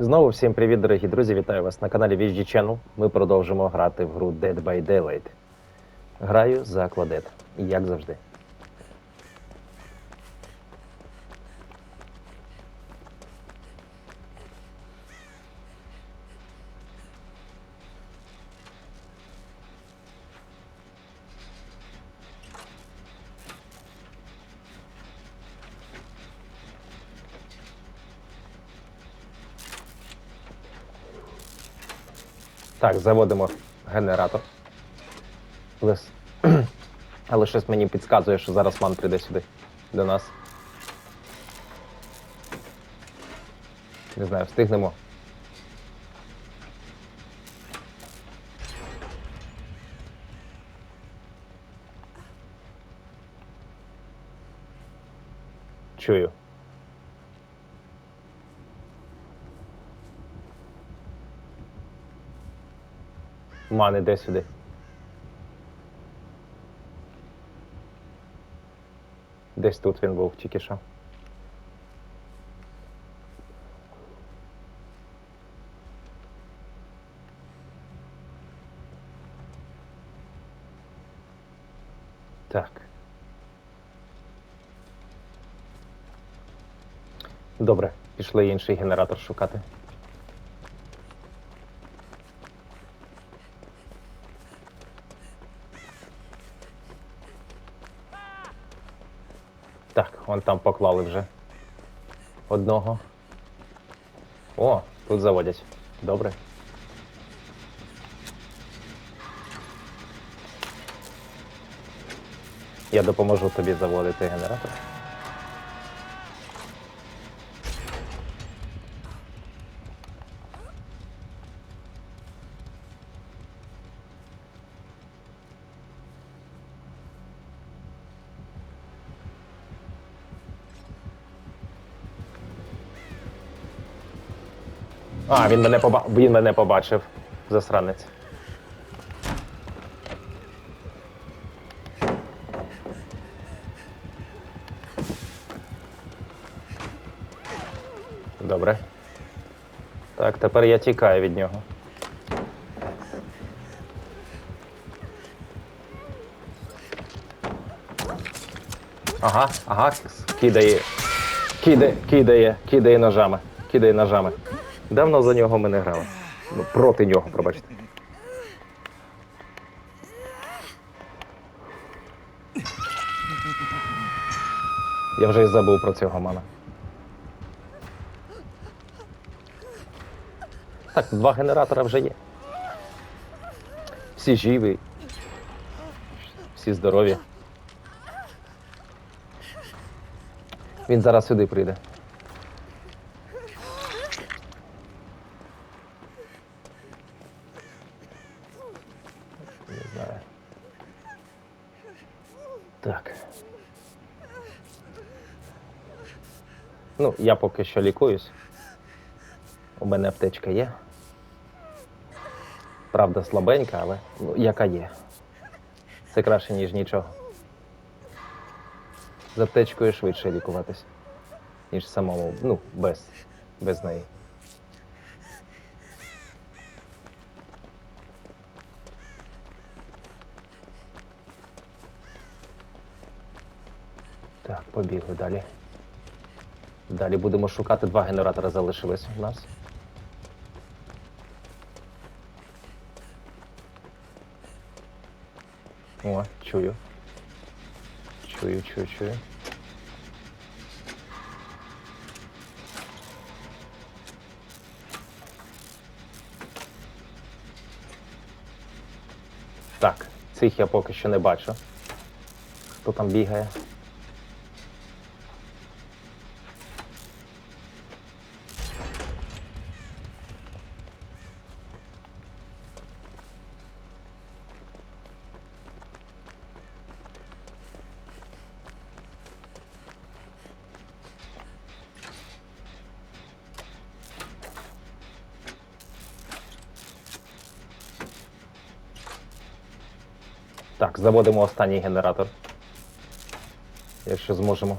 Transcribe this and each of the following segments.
Знову всім привіт, дорогі друзі! Вітаю вас на каналі VG Channel. Ми продовжимо грати в гру Dead by Daylight. Граю за Кладет, як завжди. Так, заводимо генератор. Але, с- Але щось мені підказує, що зараз ман прийде сюди до нас. Не знаю, встигнемо. Чую. Ман іде сюди. Десь тут він був тільки що. Так. Добре, пішли інший генератор шукати. Так, вон там поклали вже одного. О, тут заводять. Добре. Я допоможу тобі заводити генератор. А, він мене поба... він мене побачив. Засранець. Добре. Так, тепер я тікаю від нього. Ага, ага, кидає. Кидає, кидає, кидає ножами. Кидає ножами. Давно за нього ми не грали. Ну, проти нього, пробачте. Я вже й забув про цього мана. Так, два генератора вже є. Всі живі. Всі здорові. Він зараз сюди прийде. Не знаю. Так. Ну, я поки що лікуюсь. У мене аптечка є. Правда, слабенька, але ну, яка є. Це краще, ніж нічого. З аптечкою швидше лікуватись, ніж самому, ну, без, без неї. Так, побігли далі. Далі будемо шукати два генератори залишились у нас. О, чую. Чую, чую, чую. Так, цих я поки що не бачу. Хто там бігає? Так, заводимо останній генератор. Якщо зможемо.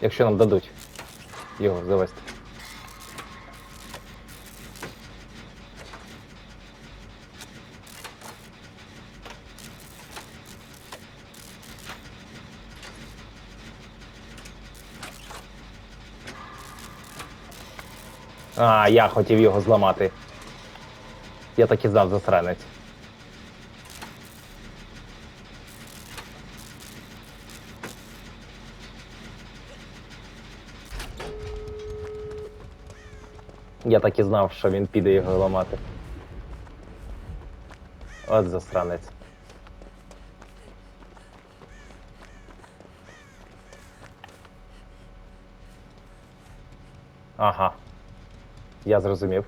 Якщо нам дадуть його завести. А, я хотів його зламати. Я так і знав засранець. Я так і знав, що він піде його ламати. От засранець. Ага. Я зрозумів.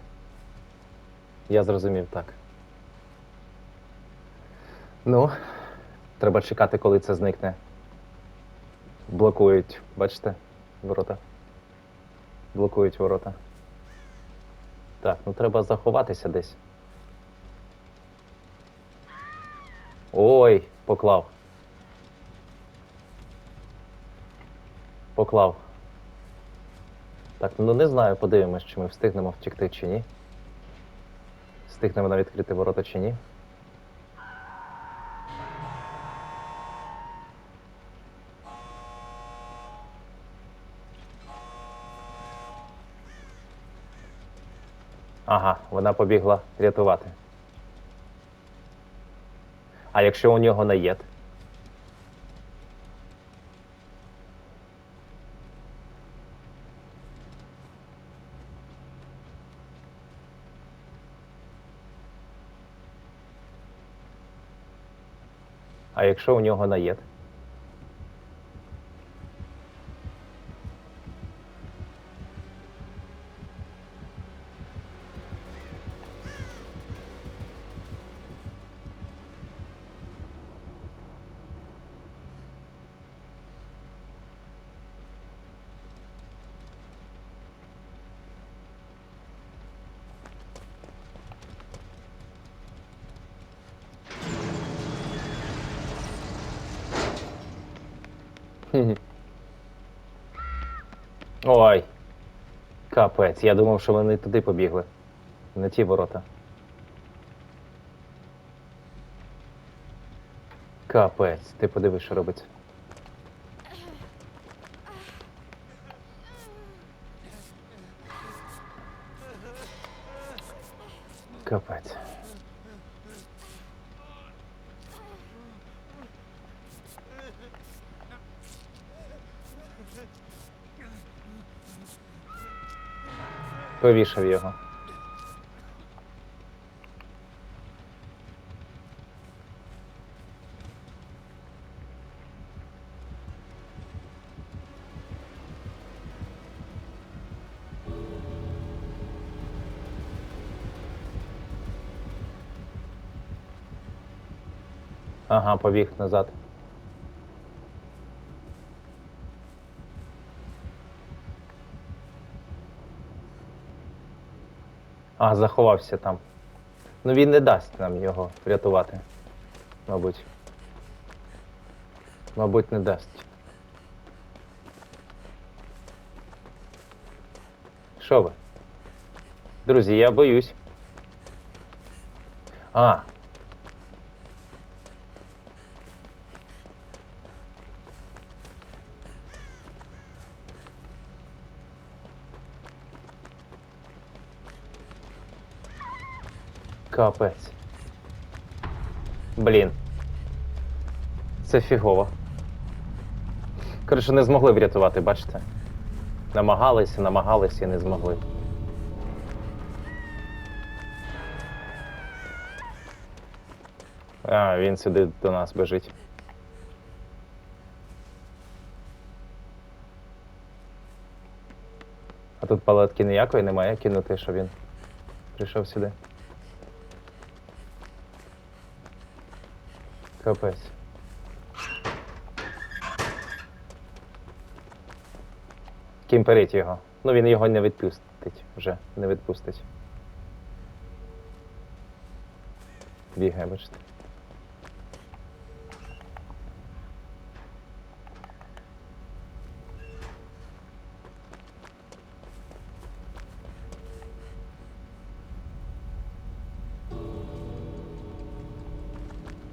Я зрозумів, так. Ну, треба чекати, коли це зникне. Блокують, бачите, ворота. Блокують ворота. Так, ну треба заховатися десь. Ой, поклав. Поклав. Так, ну не знаю, подивимось, чи ми встигнемо втекти чи ні. Встигнемо на відкрити ворота чи ні. Ага, вона побігла рятувати. А якщо у нього наєд? Якщо у нього наєд? Ой. Капець, я думав, що вони туди побігли. На ті ворота. Капець, ти подивись, що робиться. Капець. Повішав його. Ага, побіг назад. А, заховався там. Ну він не дасть нам його врятувати. Мабуть. Мабуть, не дасть. Що ви? Друзі, я боюсь. А. Капець. Блін. Це фігово. Коротше, не змогли врятувати, бачите? Намагалися, намагалися і не змогли. А, він сюди до нас біжить. А тут палатки ніякої немає кинути, що він прийшов сюди. Капець. Кімперить його. Ну він його не відпустить вже, не відпустить. Бігає, бачите.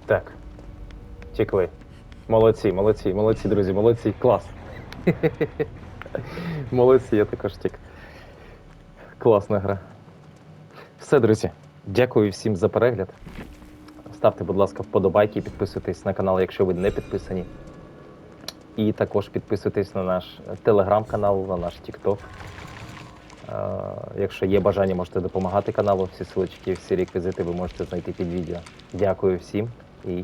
Так. Тікли. Молодці, молодці, молодці, друзі, молодці. Клас. молодці, я також тік. Класна гра. Все, друзі. Дякую всім за перегляд. Ставте, будь ласка, вподобайки, підписуйтесь на канал, якщо ви не підписані. І також підписуйтесь на наш телеграм-канал, на наш. Е, Якщо є бажання, можете допомагати каналу. Всі силочки, всі реквізити ви можете знайти під відео. Дякую всім і